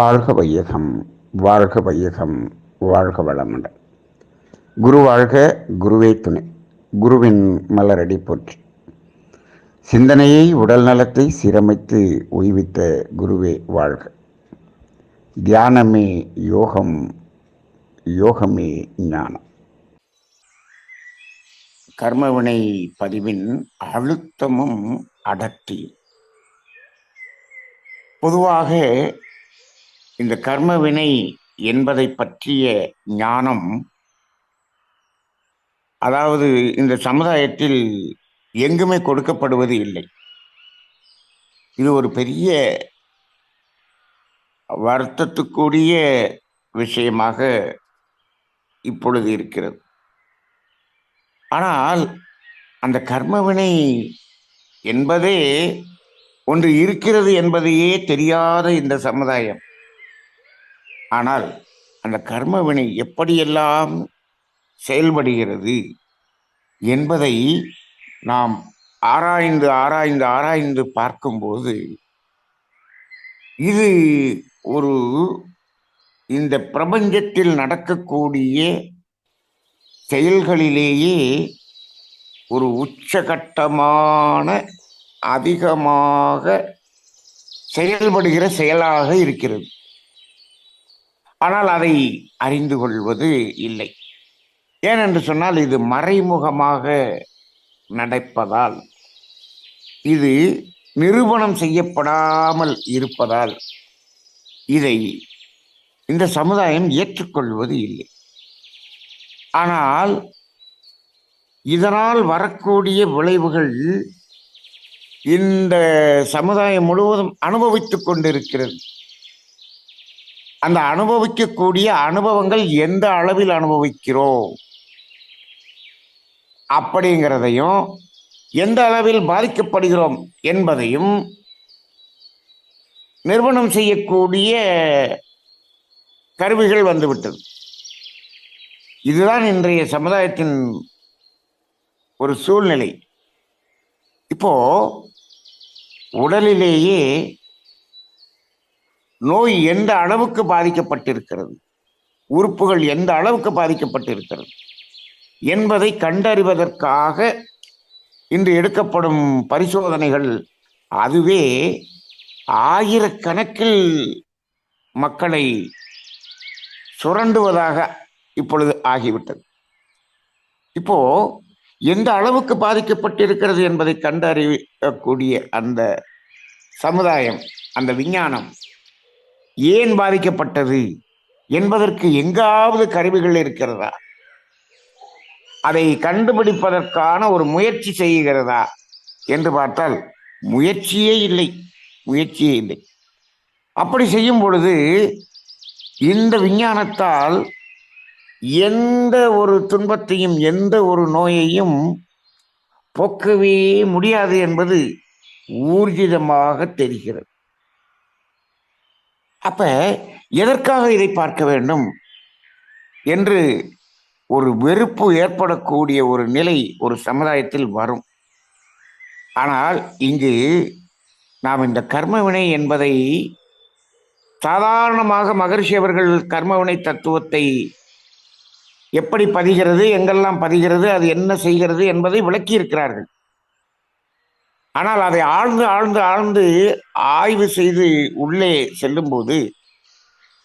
வாழ்க வையகம் வாழ்க வையகம் வாழ்க வளமுடன். குரு வாழ்க குருவே துணை. குருவின் மலரடி போற்றி. சிந்தனையை உடல் நலத்தை சீரமைத்து உய்வித்த குருவே வாழ்க. தியானமே யோகம் யோகமே ஞானம். கர்மவினை பதிவின் அழுத்தமும் அடர்த்தியும். பொதுவாக இந்த கர்மவினை என்பதை பற்றிய ஞானம் அதாவது இந்த சமுதாயத்தில் எங்குமே கொடுக்கப்படுவது இல்லை. இது ஒரு பெரிய வருத்தத்துக்குரிய விஷயமாக இப்பொழுது இருக்கிறது. ஆனால் அந்த கர்மவினை என்பதே ஒன்று இருக்கிறது என்பதையே தெரியாத இந்த சமுதாயம் ஆனால் அந்த கர்மவினை எப்படியெல்லாம் செயல்படுகிறது என்பதை நாம் ஆராய்ந்து ஆராய்ந்து ஆராய்ந்து பார்க்கும்போது இது ஒரு இந்த பிரபஞ்சத்தில் நடக்கக்கூடிய செயல்களிலேயே ஒரு உச்சகட்டமான அதிகமாக செயல்படுகிற செயலாக இருக்கிறது. ஆனால் அதை அறிந்து கொள்வது இல்லை. ஏனென்று சொன்னால் இது மறைமுகமாக நடப்பதால் இது நிரூபணம் செய்யப்படாமல் இருப்பதால் இதை இந்த சமுதாயம் ஏற்றுக்கொள்வது இல்லை. ஆனால் இதனால் வரக்கூடிய விளைவுகள் இந்த சமுதாயம் முழுவதும் அனுபவித்துக் கொண்டிருக்கிறது. அந்த அனுபவிக்கக்கூடிய அனுபவங்கள் எந்த அளவில் அனுபவிக்கிறோம் அப்படிங்கிறதையும் எந்த அளவில் பாதிக்கப்படுகிறோம் என்பதையும் நிறுவனம் செய்யக்கூடிய கருவிகள் வந்துவிட்டது. இதுதான் இன்றைய சமுதாயத்தின் ஒரு சூழ்நிலை. இப்போ உடலிலேயே நோய் எந்த அளவுக்கு பாதிக்கப்பட்டிருக்கிறது? உறுப்புகள் எந்த அளவுக்கு பாதிக்கப்பட்டிருக்கிறது? என்பதை கண்டறிவதற்காக இன்று எடுக்கப்படும் பரிசோதனைகள் அதுவே ஆயிரக்கணக்கில் மக்களை சுரண்டுவதாக இப்பொழுது ஆகிவிட்டது. இப்போ எந்த அளவுக்கு பாதிக்கப்பட்டிருக்கிறது என்பதை கண்டறியக்கூடிய அந்த சமுதாயம் அந்த விஞ்ஞானம் ஏன் பாதிக்கப்பட்டது என்பதற்கு எங்காவது கருவிகள் இருக்கிறதா? அதை கண்டுபிடிப்பதற்கான ஒரு முயற்சி செய்கிறதா என்று பார்த்தால் முயற்சியே இல்லை முயற்சியே இல்லை. அப்படி செய்யும் பொழுது இந்த விஞ்ஞானத்தால் எந்த ஒரு துன்பத்தையும் எந்த ஒரு நோயையும் போக்கவே முடியாது என்பது ஊர்ஜிதமாக தெரிகிறது. அப்ப எதற்காக இதை பார்க்க வேண்டும் என்று ஒரு வெறுப்பு ஏற்படக்கூடிய ஒரு நிலை ஒரு சமுதாயத்தில் வரும். ஆனால் இங்கு நாம் இந்த கர்மவினை என்பதை சாதாரணமாக மகர்ஷி அவர்கள் கர்மவினை தத்துவத்தை எப்படி பதிகிறது எங்கெல்லாம் பதிகிறது அது என்ன செய்கிறது என்பதை விளக்கியிருக்கிறார்கள். ஆனால் அதை ஆழ்ந்து ஆழ்ந்து ஆழ்ந்து ஆய்வு செய்து உள்ளே செல்லும்போது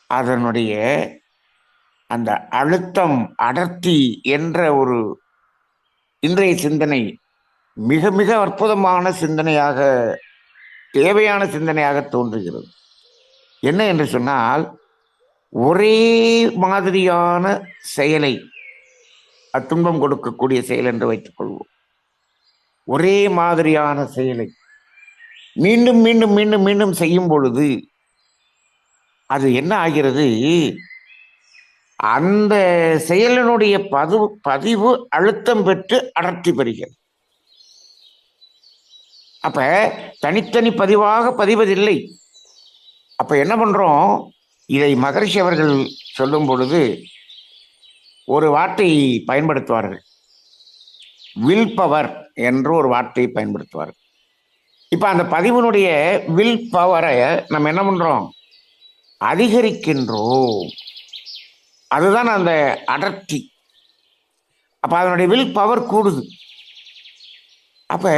அதனுடைய அந்த அழுத்தம் அடர்த்தி என்ற ஒரு இன்றைய சிந்தனை மிக மிக அற்புதமான சிந்தனையாக தேவையான சிந்தனையாக தோன்றுகிறது. என்ன என்று சொன்னால் ஒரே மாதிரியான செயலை துன்பம் கொடுக்கக்கூடிய செயல் என்று வைத்துக்கொள்வோம். ஒரே மாதிரியான செயலை. மீண்டும் மீண்டும் மீண்டும் மீண்டும் செய்யும் பொழுது அது என்ன ஆகிறது? அந்த செயலினுடைய பதிவு பதிவு அழுத்தம் பெற்று அடர்த்தி பெறுகிறது. அப்ப தனித்தனி பதிவாக பதிவதில்லை. அப்ப என்ன பண்றோம்? இதை மகரிஷி அவர்கள் சொல்லும் பொழுது ஒரு வார்த்தை பயன்படுத்துவார்கள். வில் பவர் என்று ஒரு வார்த்தையை பயன்படுத்துவார். இப்போ அந்த பதிவினுடைய வில் பவரை நம்ம என்ன பண்ணுறோம் அதிகரிக்கின்றோம். அதுதான் அந்த அடர்த்தி. அப்போ அதனுடைய வில் பவர் கூடுது. அப்போ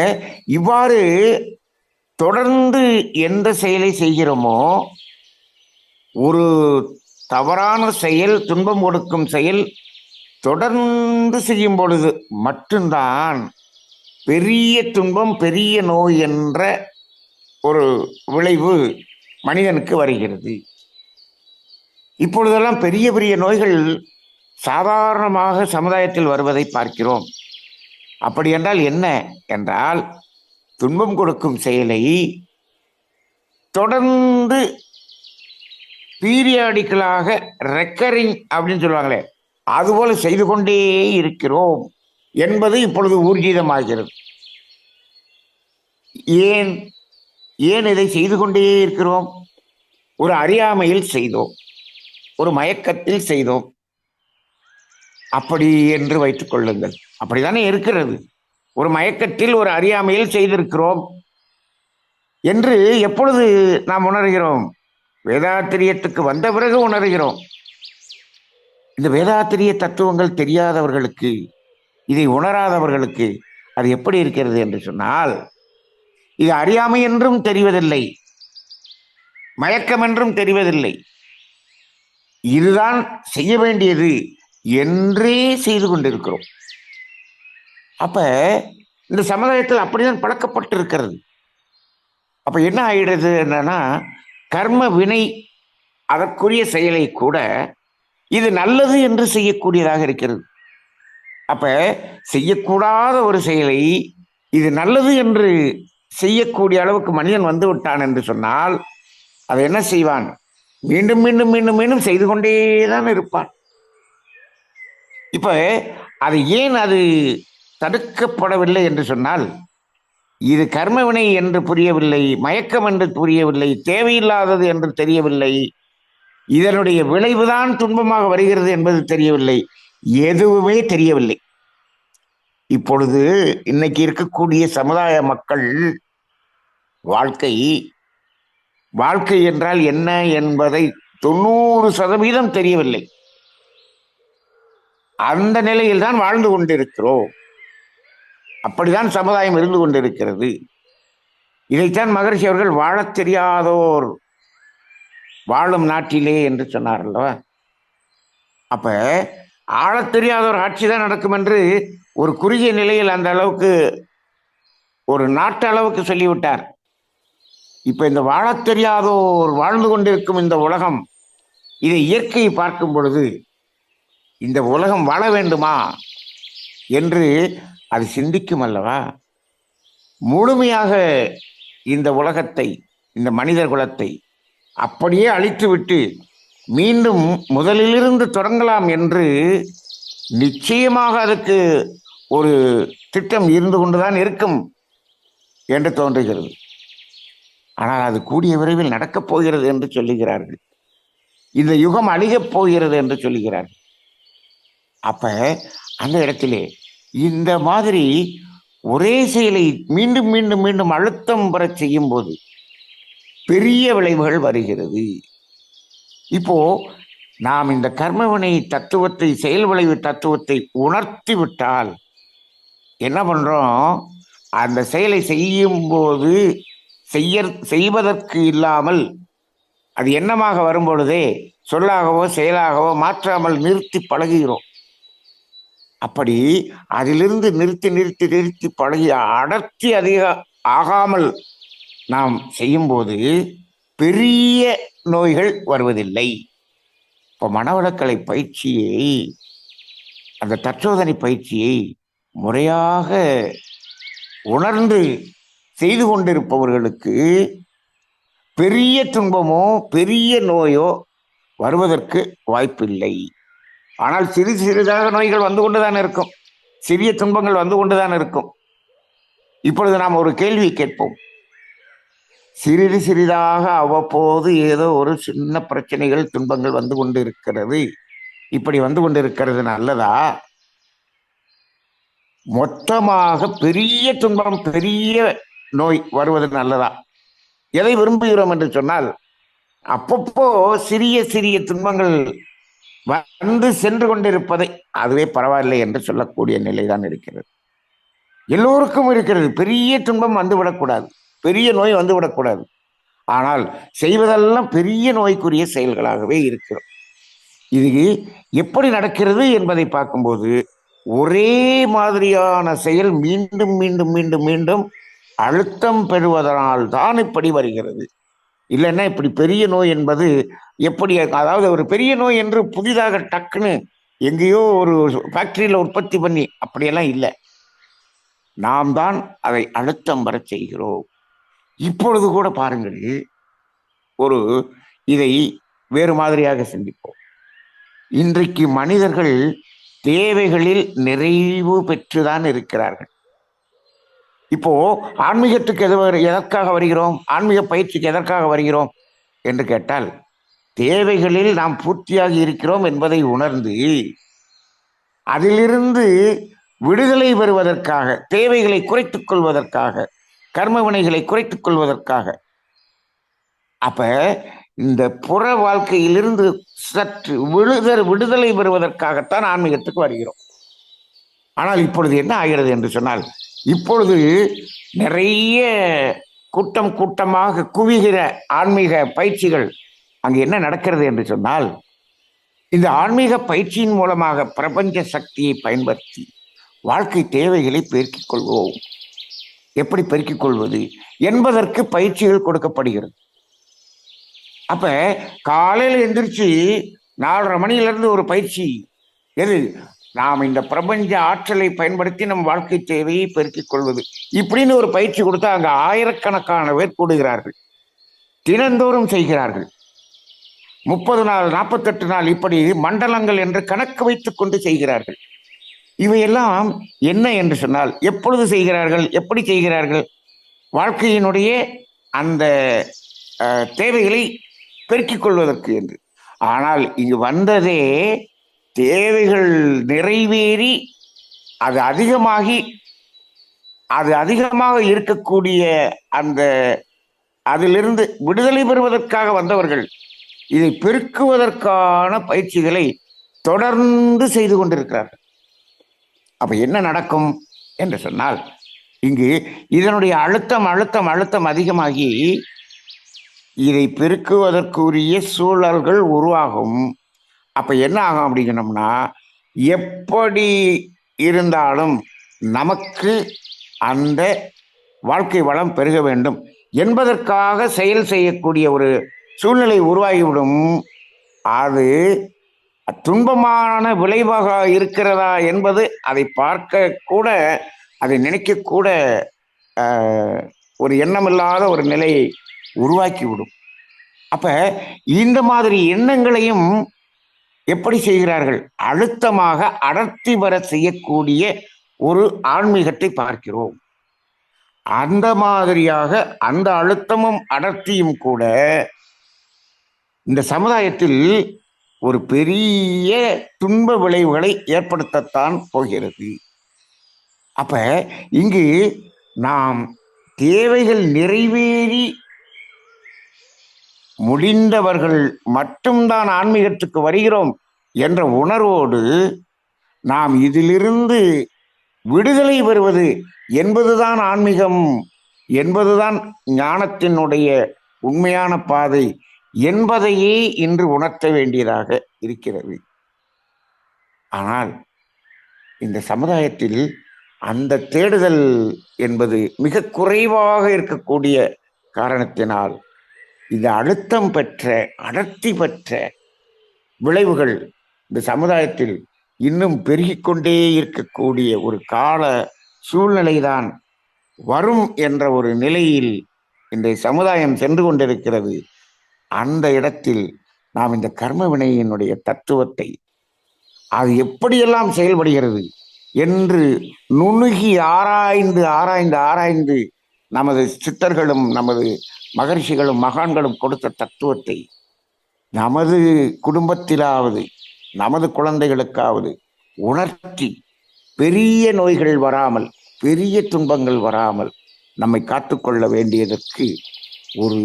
இவ்வாறு தொடர்ந்து எந்த செயலை செய்கிறோமோ ஒரு தவறான செயல் துன்பம் கொடுக்கும் செயல் தொடர்ந்து செய்யும் பொழுது மட்டும்தான் பெரிய துன்பம் பெரிய நோய் என்ற ஒரு விளைவு மனிதனுக்கு வருகிறது. இப்பொழுதெல்லாம் பெரிய பெரிய நோய்கள் சாதாரணமாக சமுதாயத்தில் வருவதை பார்க்கிறோம். அப்படி என்றால் என்ன என்றால் துன்பம் கொடுக்கும் செயலை தொடர்ந்து பீரியாடிக்கலாக ரெக்கரிங் அப்படின்னு சொல்லுவாங்களே அதுபோல் செய்து கொண்டே இருக்கிறோம். என்பது இப்பொழுது ஊர்ஜிதமாகிறது. ஏன் ஏன் இதை செய்து கொண்டே இருக்கிறோம்? ஒரு அறியாமையில் செய்தோம். ஒரு மயக்கத்தில் செய்தோம். அப்படி என்று வைத்துக் கொள்ளுங்கள். அப்படித்தானே இருக்கிறது. ஒரு மயக்கத்தில் ஒரு அறியாமையில் செய்திருக்கிறோம் என்று எப்பொழுது நாம் உணர்கிறோம்? வேதாத்திரியத்துக்கு வந்த பிறகு உணர்கிறோம். இந்த வேதாத்திரிய தத்துவங்கள் தெரியாதவர்களுக்கு இதை உணராதவர்களுக்கு அது எப்படி இருக்கிறது என்று சொன்னால் இது அறியாமை என்றும் தெரிவதில்லை மயக்கம் என்றும் தெரிவதில்லை. இதுதான் செய்ய வேண்டியது என்றே செய்து கொண்டிருக்கிறோம். அப்ப இந்த சமுதாயத்தில் அப்படிதான் பழக்கப்பட்டிருக்கிறது. அப்ப என்ன ஆயிடுறது என்னன்னா கர்ம வினை அதற்குரிய செயலை கூட இது நல்லது என்று செய்யக்கூடியதாக இருக்கிறது. அப்ப செய்யக்கூடாத ஒரு செயலை இது நல்லது என்று செய்யக்கூடிய அளவுக்கு மனிதன் வந்து விட்டான் என்று சொன்னால் அதை என்ன செய்வான்? மீண்டும் மீண்டும் மீண்டும் மீண்டும் செய்து கொண்டே தான் இருப்பான். இப்ப அது ஏன் அது தடுக்கப்படவில்லை என்று சொன்னால் இது கர்மவினை என்று புரியவில்லை மயக்கம் என்று புரியவில்லை தேவையில்லாதது என்று தெரியவில்லை இதனுடைய விளைவுதான் துன்பமாக வருகிறது என்பது தெரியவில்லை. எதுவுமே தெரியவில்லை. இப்பொழுது இன்னைக்கு இருக்கக்கூடிய சமுதாய மக்கள் வாழ்க்கை வாழ்க்கை என்றால் என்ன என்பதை தொண்ணூறு சதவீதம் தெரியவில்லை. அந்த நிலையில் தான் வாழ்ந்து கொண்டிருக்கிறோம். அப்படிதான் சமுதாயம் இருந்து கொண்டிருக்கிறது. இதைத்தான் மகரிஷி அவர்கள் வாழத் தெரியாதோர் வாழும் நாட்டிலே என்று சொன்னார் அல்லவா? அப்ப ஆழத் தெரியாதோர் ஆட்சி தான் நடக்கும் என்று ஒரு குறுகிய நிலையில் அந்த அளவுக்கு ஒரு நாட்டு அளவுக்கு சொல்லிவிட்டார். இப்போ இந்த வாழத் தெரியாதோர் வாழ்ந்து கொண்டிருக்கும் இந்த உலகம் இதை இயற்கையை பார்க்கும் பொழுது இந்த உலகம் வாழ வேண்டுமா என்று அது சிந்திக்கும் அல்லவா? முழுமையாக இந்த உலகத்தை இந்த மனிதர் குலத்தை அப்படியே அழித்துவிட்டு மீண்டும் முதலிலிருந்து தொடங்கலாம் என்று நிச்சயமாக அதுக்கு ஒரு திட்டம் இருந்து கொண்டுதான் இருக்கும் என்று தோன்றுகிறது. ஆனால் அது கூடிய விரைவில் நடக்கப் போகிறது என்று சொல்லுகிறார்கள். இந்த யுகம் அழிகப் போகிறது என்று சொல்லுகிறார்கள். அப்ப அந்த இடத்திலே இந்த மாதிரி ஒரே செயலை மீண்டும் மீண்டும் மீண்டும் அழுத்தம் பெறச் செய்யும் போது பெரிய விளைவுகள் வருகிறது. இப்போ நாம் இந்த கர்மவினை தத்துவத்தை செயல் விளைவு தத்துவத்தை உணர்த்தி விட்டால் என்ன பண்றோம்? அந்த செயலை செய்யும் போது செய்ய செய்வதற்கு இல்லாமல் அது எண்ணமாக வரும்பொழுதே சொல்லாகவோ செயலாகவோ மாற்றாமல் நிறுத்தி பழகுகிறோம். அப்படி அதிலிருந்து நிறுத்தி நிறுத்தி நிறுத்தி பழகி அடர்த்தி அதிக ஆகாமல் நாம் செய்யும்போது பெரிய நோய்கள் வருவதில்லை. இப்போ மனவளக்கலை பயிற்சியை அந்த தற்சோதனை பயிற்சியை முறையாக உணர்ந்து செய்து கொண்டிருப்பவர்களுக்கு பெரிய துன்பமோ பெரிய நோயோ வருவதற்கு வாய்ப்பில்லை. ஆனால் சிறு சிறிதாக நோய்கள் வந்து கொண்டுதான் இருக்கும். சிறிய துன்பங்கள் வந்து கொண்டுதான் இருக்கும். இப்பொழுது நாம் ஒரு கேள்வி கேட்போம். சிறிது சிறிதாக அவ்வப்போது ஏதோ ஒரு சின்ன பிரச்சனைகள் துன்பங்கள் வந்து கொண்டு இருக்கிறது இப்படி வந்து கொண்டு இருக்கிறது நல்லதா? மொத்தமாக பெரிய துன்பம் பெரிய நோய் வருவது நல்லதா? எதை விரும்புகிறோம் என்று சொன்னால் அப்பப்போ சிறிய சிறிய துன்பங்கள் வந்து சென்று கொண்டிருப்பதை அதுவே பரவாயில்லை என்று சொல்லக்கூடிய நிலைதான் இருக்கிறது. எல்லோருக்கும் இருக்கிறது. பெரிய துன்பம் வந்துவிடக்கூடாது பெரிய நோய் வந்துவிடக்கூடாது. ஆனால் செய்வதெல்லாம் பெரிய நோய்க்குரிய செயல்களாகவே இருக்கிறோம். இது எப்படி நடக்கிறது என்பதை பார்க்கும்போது ஒரே மாதிரியான செயல் மீண்டும் மீண்டும் மீண்டும் மீண்டும் அழுத்தம் பெறுவதனால் தான் இப்படி வருகிறது. இல்லைன்னா இப்படி பெரிய நோய் என்பது எப்படி அதாவது ஒரு பெரிய நோய் என்று புதிதாக டக்குன்னு எங்கேயோ ஒரு ஃபேக்டரியில் உற்பத்தி பண்ணி அப்படியெல்லாம் இல்லை. நாம் தான் அதை அழுத்தம் வர செய்கிறோம். இப்பொழுது கூட பாருங்கள் ஒரு இதை வேறு மாதிரியாக சிந்திப்போம். இன்றைக்கு மனிதர்கள் தேவைகளில் நிறைவு பெற்றுதான் இருக்கிறார்கள். இப்போ ஆன்மீகத்துக்கு எது எதற்காக வருகிறோம்? ஆன்மீக பயிற்சிக்கு எதற்காக வருகிறோம்? என்று கேட்டால் தேவைகளில் நாம் பூர்த்தியாகி இருக்கிறோம் என்பதை உணர்ந்து அதிலிருந்து விடுதலை பெறுவதற்காக தேவைகளை குறைத்துக் கொள்வதற்காக கர்ம வினைகளை குறைத்துக் கொள்வதற்காக. அப்ப இந்த புற வாழ்க்கையிலிருந்து சற்று விடுதல் விடுதலை பெறுவதற்காகத்தான் ஆன்மீகத்துக்கு வருகிறோம். ஆனால் இப்பொழுது என்ன ஆகிறது என்று சொன்னால் இப்பொழுது நிறைய கூட்டம் கூட்டமாக குவிகிற ஆன்மீக பயிற்சிகள் அங்கு என்ன நடக்கிறது என்று சொன்னால் இந்த ஆன்மீக பயிற்சியின் மூலமாக பிரபஞ்ச சக்தியை பயன்படுத்தி வாழ்க்கை தேவைகளை பெருக்கிக் கொள்வோம். எப்படி பெருக்கிக் கொள்வது என்பதற்கு பயிற்சிகள் கொடுக்கப்படுகிறது. அப்ப காலையில் எந்திரிச்சு நாலரை மணியிலிருந்து ஒரு பயிற்சி. எது? நாம் இந்த பிரபஞ்ச ஆற்றலை பயன்படுத்தி நம் வாழ்க்கை தேவையை பெருக்கிக் கொள்வது. இப்படின்னு ஒரு பயிற்சி கொடுத்தா அங்கே ஆயிரக்கணக்கான பேர் கூடுகிறார்கள். தினந்தோறும் செய்கிறார்கள். முப்பது நாள் நாற்பத்தெட்டு நாள் இப்படி மண்டலங்கள் என்று கணக்கு வைத்துக் கொண்டு செய்கிறார்கள். இவையெல்லாம் என்ன என்று சொன்னால் எப்பொழுது செய்கிறார்கள் எப்படி செய்கிறார்கள்? வாழ்க்கையினுடைய அந்த தேவைகளை பெருக்கிக் கொள்வதற்கு என்று. ஆனால் இங்கு வந்ததே தேவைகள் நிறைவேறி அது அதிகமாகி அது அதிகமாக இருக்கக்கூடிய அந்த அதிலிருந்து விடுதலை பெறுவதற்காக வந்தவர்கள் இதை பெருக்குவதற்கான பயிற்சிகளை தொடர்ந்து செய்து கொண்டிருக்கிறார்கள். அப்ப என்ன நடக்கும் என்று சொன்னால் இங்கு இதனுடைய அழுத்தம் அழுத்தம் அழுத்தம் அதிகமாகி இதை பெருக்குவதற்குரிய சூழல்கள் உருவாகும். அப்ப என்ன ஆகும் அப்படிங்கணும்னா எப்படி இருந்தாலும் நமக்கு அந்த வாழ்க்கை வளம் பெருக வேண்டும் என்பதற்காக செயல் செய்யக்கூடிய ஒரு சூழ்நிலை உருவாகிவிடும். அது துன்பமான விளைவாக இருக்கிறதா என்பது அதை பார்க்க கூட அதை நினைக்க கூட ஒரு எண்ணமில்லாத ஒரு நிலையை உருவாக்கிவிடும். அப்ப இந்த மாதிரி எண்ணங்களையும் எப்படி செய்கிறார்கள்? அழுத்தமாக அடர்த்தி வர செய்யக்கூடிய ஒரு ஆன்மீகத்தை பார்க்கிறோம். அந்த மாதிரியாக அந்த அழுத்தமும் அடர்த்தியும் கூட இந்த சமுதாயத்தில் ஒரு பெரிய துன்ப விளைவுகளை ஏற்படுத்தத்தான் போகிறது. அப்ப இங்கு நாம் தேவைகள் நிறைவேறி முடிந்தவர்கள் மட்டும்தான் ஆன்மீகத்துக்கு வருகிறோம் என்ற உணர்வோடு நாம் இதிலிருந்து விடுதலை பெறுவது என்பதுதான் ஆன்மீகம் என்பதுதான் ஞானத்தினுடைய உண்மையான பாதை. என்பதையே இன்று உணர்த்த வேண்டியதாக இருக்கிறது. ஆனால் இந்த சமுதாயத்தில் அந்த தேடுதல் என்பது மிக குறைவாக இருக்கக்கூடிய காரணத்தினால் இந்த அழுத்தம் பெற்ற அடர்த்தி பெற்ற விளைவுகள் இந்த சமுதாயத்தில் இன்னும் பெருகிக்கொண்டே இருக்கக்கூடிய ஒரு கால சூழ்நிலைதான் வரும் என்ற ஒரு நிலையில் இன்றைய சமுதாயம் சென்று கொண்டிருக்கிறது. அந்த இடத்தில் நாம் இந்த கர்ம வினையினுடைய தத்துவத்தை அது எப்படியெல்லாம் செயல்படுகிறது என்று நுணுகி ஆராய்ந்து ஆராய்ந்து ஆராய்ந்து நமது சித்தர்களும் நமது மகர்ஷிகளும் மகான்களும் கொடுத்த தத்துவத்தை நமது குடும்பத்திலாவது நமது குழந்தைகளுக்காவது உணர்த்தி பெரிய நோய்கள் வராமல் பெரிய துன்பங்கள் வராமல் நம்மை காத்துக்கொள்ள வேண்டியதற்கு ஒரு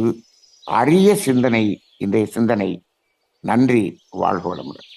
அரிய சிந்தனை இன்றைய சிந்தனை. நன்றி வாழ்க வளமுடன்.